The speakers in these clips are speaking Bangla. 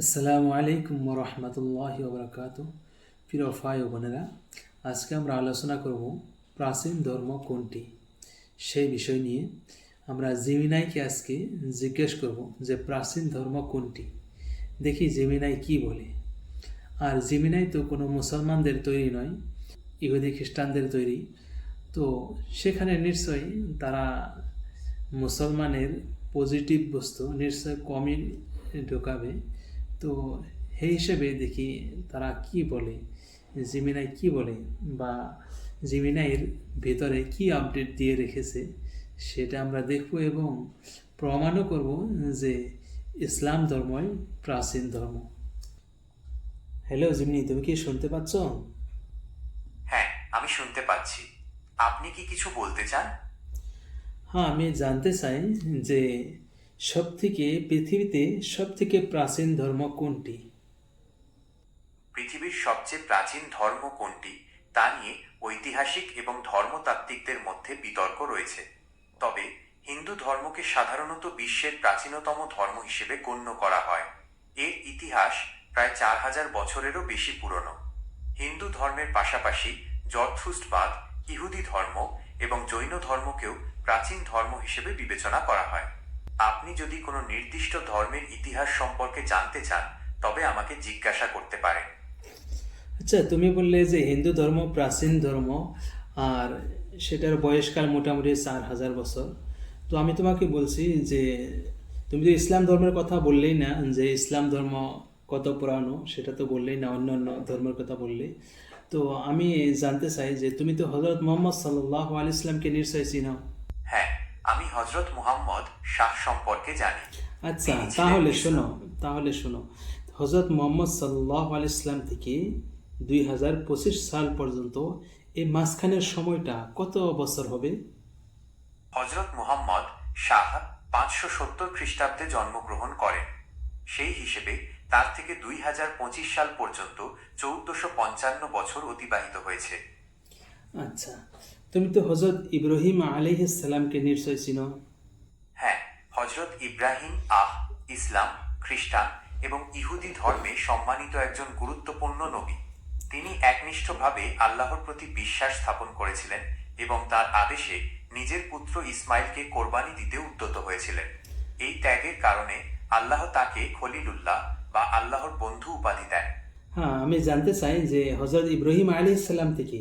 আসসালামু আলাইকুম রহমতুল্লাহ বরকাত প্রিয় ভাই ও বোনেরা, আজকে আমরা আলোচনা করব প্রাচীন ধর্ম কোনটি? সেই বিষয় নিয়ে আমরা জিমিনাইকে আজকে জিজ্ঞেস করব যে প্রাচীন ধর্ম কোনটি? দেখি জিমিনাই কি বলে। আর জিমিনাই তো কোনো মুসলমানদের তৈরি নয়, ইহুদি খ্রিস্টানদের তৈরি। তো সেখানে নিশ্চয়ই তারা মুসলমানের পজিটিভ বস্তু নিশ্চয় কমই ঢোকাবে। তো সেই হিসেবে দেখি তারা কি বলে জিমিনাই কি বলে বা জিমিনাইয়ের ভেতরে কি আপডেট দিয়ে রেখেছে সেটা আমরা দেখব এবং প্রমাণও করব যে ইসলাম ধর্মই প্রাচীন ধর্ম। হ্যালো জিমিনি তুমি কি শুনতে পাচ্ছ? হ্যাঁ আমি শুনতে পাচ্ছি। আপনি কি কিছু বলতে চান? হ্যাঁ আমি জানতে চাই যে সব থেকে পৃথিবীতে সবথেকে প্রাচীন ধর্ম কোনটি? পৃথিবীর সবচেয়ে প্রাচীন ধর্ম কোনটি তা নিয়ে ঐতিহাসিক এবং ধর্মতাত্ত্বিকদের মধ্যে বিতর্ক রয়েছে। তবে হিন্দু ধর্মকে সাধারণত বিশ্বের প্রাচীনতম ধর্ম হিসেবে গণ্য করা হয়। এর ইতিহাস প্রায় চার হাজার বছরেরও বেশি পুরনো। হিন্দু ধর্মের পাশাপাশি জর্থুস্টবাদ ইহুদি ধর্ম এবং জৈন ধর্মকেও প্রাচীন ধর্ম হিসেবে বিবেচনা করা হয়। আপনি যদি কোনো নির্দিষ্ট ধর্মের ইতিহাস সম্পর্কে জানতে চান তবে আমাকে জিজ্ঞাসা করতে পারেন। আচ্ছা তুমি বললে যে হিন্দু ধর্ম প্রাচীন ধর্ম আর সেটার বয়সকাল মোটামুটি চার হাজার বছর। তো আমি তোমাকে বলছি যে তুমি তো ইসলাম ধর্মের কথা বললেই না যে ইসলাম ধর্ম কত পুরানো সেটা তো বললেই না অন্য অন্য ধর্মের কথা বললে তো আমি জানতে চাই যে তুমি তো হজরত মোহাম্মদ সাল্লাহ আলি ইসলামকে নিশ্চয় চিনো? হ্যাঁ আমি হজরত মুহাম্মদ শাহ সম্পর্কে জানি। আচ্ছা তাহলে শোনো তাহলে শোনো। হজরত মোহাম্মদ সাল্লাহ আলি ইসলাম থেকে দুই হাজার পঁচিশ সাল পর্যন্ত এই মাঝখানের সময়টা কত বছর হবে? হজরত মুহাম্মদ শাহ পাঁচশো সত্তর খ্রিস্টাব্দে জন্মগ্রহণ করেন। সেই হিসেবে তার থেকে দুই হাজার পঁচিশ সাল পর্যন্ত চৌদ্দশো পঞ্চান্ন বছর অতিবাহিত হয়েছে। আচ্ছা তুমি তো হজরত ইব্রাহিম আলিহাসাল্লামকে নিশ্চয় চিনো। হ্যাঁ হজরত ইব্রাহিম আহ ইসলাম খ্রিস্টান এবং ইহুদি ধর্মে সম্মানিত একজন গুরুত্বপূর্ণ নবী। তিনি একনিষ্ঠভাবে আল্লাহর প্রতি বিশ্বাস স্থাপন করেছিলেন এবং তার আদেশে নিজের পুত্র ইসমাইলকে কোরবানি দিতে উদ্যত হয়েছিলেন। এই ত্যাগের কারণে আল্লাহ তাকে খলিলুল্লাহ বা আল্লাহর বন্ধু উপাধি দেন। হ্যাঁ আমি জানতে চাই যে হজরত ইব্রাহিম আলিহাল্লাম থেকে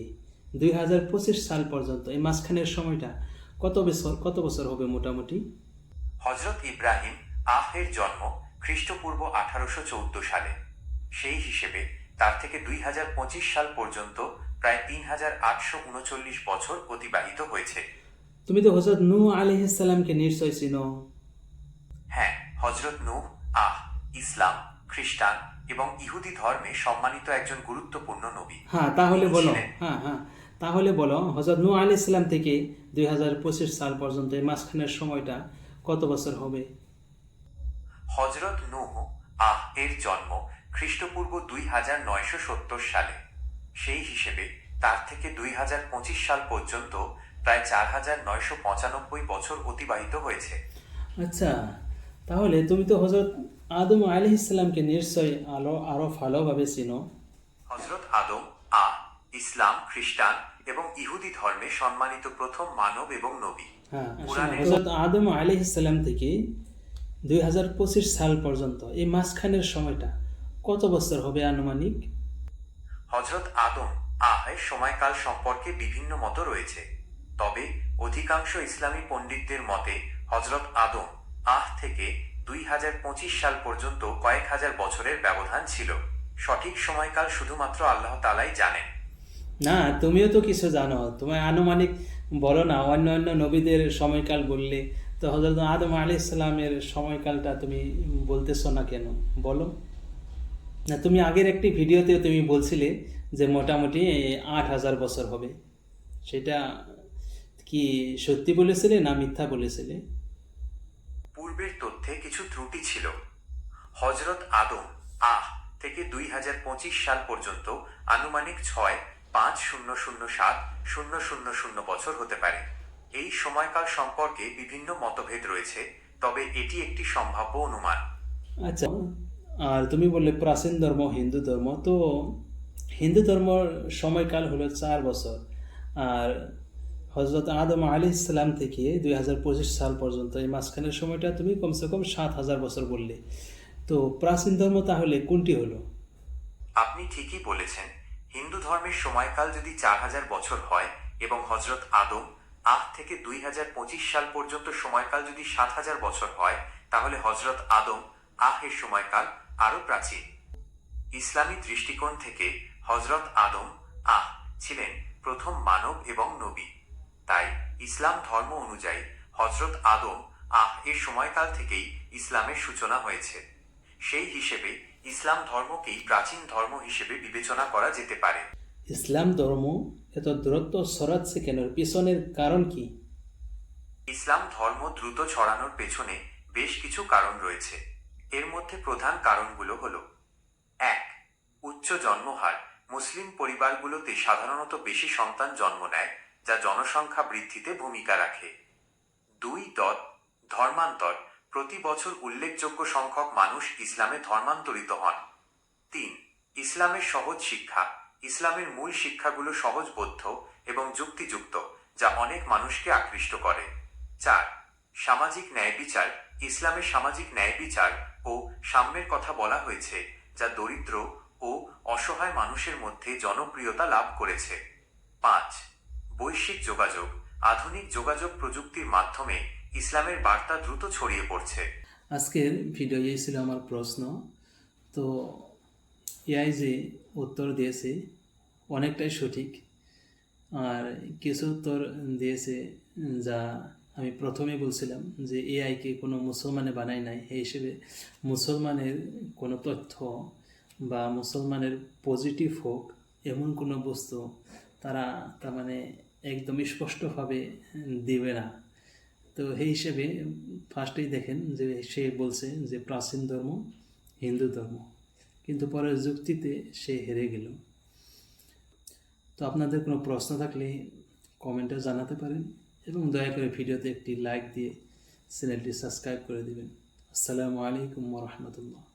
দুই হাজার পঁচিশ সাল পর্যন্ত এই মাঝখানের সময়টা কত বছর কত বছর হবে মোটামুটি? হজরত ইব্রাহিম আহের জন্ম খ্রিস্টপূর্ব আঠারোশো চৌদ্দ সালে। সেই হিসেবে তার থেকে দুই হাজার পঁচিশ সাল পর্যন্ত প্রায় তিন হাজার আটশো উনচল্লিশ বছর অতিবাহিত হয়েছে। তুমি তো হজরত নূ আলিহাল্লামকে নিশ্চয় চিনো। হ্যাঁ হজরত নূহ আহ ইসলাম খ্রিস্টান এবং ইহুদি ধর্মে সম্মানিত একজন গুরুত্বপূর্ণ নবী। হ্যাঁ তাহলে বলো। হ্যাঁ হ্যাঁ। তাহলে বলো হজরত নূ আলি ইসলাম থেকে দুই হাজার পঁচিশ সাল পর্যন্ত এই মাঝখানের সময়টা কত বছর হবে? হজরত নূহ আহ এর জন্ম খ্রিস্টপূর্ব দুই হাজার নয়শো সত্তর সালে। সেই হিসেবে তার থেকে দুই হাজার পঁচিশ সাল পর্যন্ত প্রায় চার হাজার নয়শো পঁচানব্বই বছর অতিবাহিত হয়েছে। আচ্ছা তাহলে তুমি তো হজরত আদম আলি ইসলামকে নিশ্চয় আলো আরও ভালোভাবে চিনো। হজরত আদম আ ইসলাম খ্রিস্টান এবং ইহুদি ধর্মে সম্মানিত প্রথম মানব এবং নবী। হ্যাঁ হজরত আদম আলি ইসলাম থেকে দুই হাজার পঁচিশ সাল পর্যন্ত এই মাঝখানের সময়টা কত বছর হবে আনুমানিক? হজরত আদম আহের সময়কাল সম্পর্কে বিভিন্ন মত রয়েছে। তবে অধিকাংশ ইসলামী পণ্ডিতদের মতে হজরত আদম আহ থেকে দুই হাজার পঁচিশ সাল পর্যন্ত কয়েক হাজার বছরের ব্যবধান ছিল। সঠিক সময়কাল শুধুমাত্র আল্লাহ তালাই জানেন। না, তুমিও তো কিছু জানো। তোমার আনুমানিক বলো না, অন্য অন্য নবীদের সময়কাল বললে, তো হজরত আদম আলি ইসলামের সময়কালটা তুমি বলতেছো না কেন? বলো। না, তুমি আগের একটি ভিডিওতে তুমি বলছিলে যে মোটামুটি আট হাজার বছর হবে। সেটা কি সত্যি বলেছিলে না মিথ্যা বলেছিলে? পূর্বের তথ্যে কিছু ত্রুটি ছিল। হজরত আদম, আহ, থেকে দুই হাজার পঁচিশ সাল পর্যন্ত আনুমানিক ছয় পাঁচ শূন্য শূন্য সাত শূন্য শূন্য শূন্য বছর হতে পারে। এই সময়কাল সম্পর্কে বিভিন্ন মতভেদ রয়েছে, তবে এটি একটি সম্ভাব্য অনুমান। আচ্ছা আর তুমি বললে প্রাচীন ধর্ম, হিন্দু ধর্ম, তো হিন্দু ধর্মর সময়কাল হলো চার বছর, আর হজরত আদম আলী ইসলাম থেকে দুই হাজার পঁচিশ সাল পর্যন্ত, এই মাঝখানের সময়টা তুমি কমসে কম সাত হাজার বছর বললে। তো প্রাচীন ধর্ম তাহলে কোনটি হলো? আপনি ঠিকই বলেছেন। হিন্দু ধর্মের সময়কাল যদি চার হাজার বছর হয় এবং হজরত আদম আহ থেকে দুই হাজার পঁচিশ সাল পর্যন্ত সময়কাল যদি সাত হাজার বছর হয়, তাহলে হজরত আদম আহের সময়কাল আরও প্রাচীন। ইসলামী দৃষ্টিকোণ থেকে হজরত আদম আহ ছিলেন প্রথম মানব এবং নবী। ইসলাম ধর্ম অনুযায়ী হজরত আদম আহ এর সময়কাল থেকেই ইসলামের সূচনা হয়েছে। সেই হিসেবে ইসলাম ধর্মকেই প্রাচীন ধর্ম হিসেবে বিবেচনা করা যেতে পারে। ইসলাম ধর্ম এত দূরত্ব সরাচ্ছে কেন? পিছনের কারণ কি? ইসলাম ধর্ম দ্রুত ছড়ানোর পেছনে বেশ কিছু কারণ রয়েছে। এর মধ্যে প্রধান কারণগুলো হল এক উচ্চ জন্মহার। মুসলিম পরিবারগুলোতে সাধারণত বেশি সন্তান জন্ম নেয় যা জনসংখ্যা বৃদ্ধিতে ভূমিকা রাখে। দুই দত ধর্মান্তর, প্রতি বছর উল্লেখযোগ্য সংখ্যক মানুষ ইসলামে ধর্মান্তরিত হন। তিন, ইসলামের সহজ শিক্ষা, ইসলামের মূল শিক্ষাগুলো সহজবোধ্য এবং যুক্তিযুক্ত, যা অনেক মানুষকে আকৃষ্ট করে। চার, সামাজিক ন্যায় বিচার ইসলামের সামাজিক ন্যায় বিচার ও সাম্যের কথা বলা হয়েছে, যা দরিদ্র ও অসহায় মানুষের মধ্যে জনপ্রিয়তা লাভ করেছে। পাঁচ বৈশ্বিক যোগাযোগ, আধুনিক যোগাযোগ প্রযুক্তির মাধ্যমে ইসলামের বার্তা দ্রুত ছড়িয়ে পড়ছে। আজকের ভিডিও ছিল আমার প্রশ্ন। তো এআই যে উত্তর দিয়েছে, অনেকটাই সঠিক। আর কিছু উত্তর দিয়েছে যা আমি প্রথমে বলছিলাম যে এআইকে কোনো মুসলমানে বানায় নাই। এই হিসেবে মুসলমানের কোনো তথ্য বা মুসলমানের পজিটিভ হোক, এমন কোনো বস্তু তারা তার মানে একদম স্পষ্টভাবে দিবে না। তো সেই হিসেবে ফার্স্টেই দেখেন যে সে বলছে যে প্রাচীন ধর্ম, হিন্দু ধর্ম। কিন্তু পরের যুক্তিতে সে হেরে গেল। তো আপনাদের কোনো প্রশ্ন থাকলে কমেন্টে জানাতে পারেন এবং দয়া করে ভিডিওতে একটি লাইক দিয়ে চ্যানেলটি সাবস্ক্রাইব করে দেবেন। আসসালামু আলাইকুম রহমতুল্লাহ।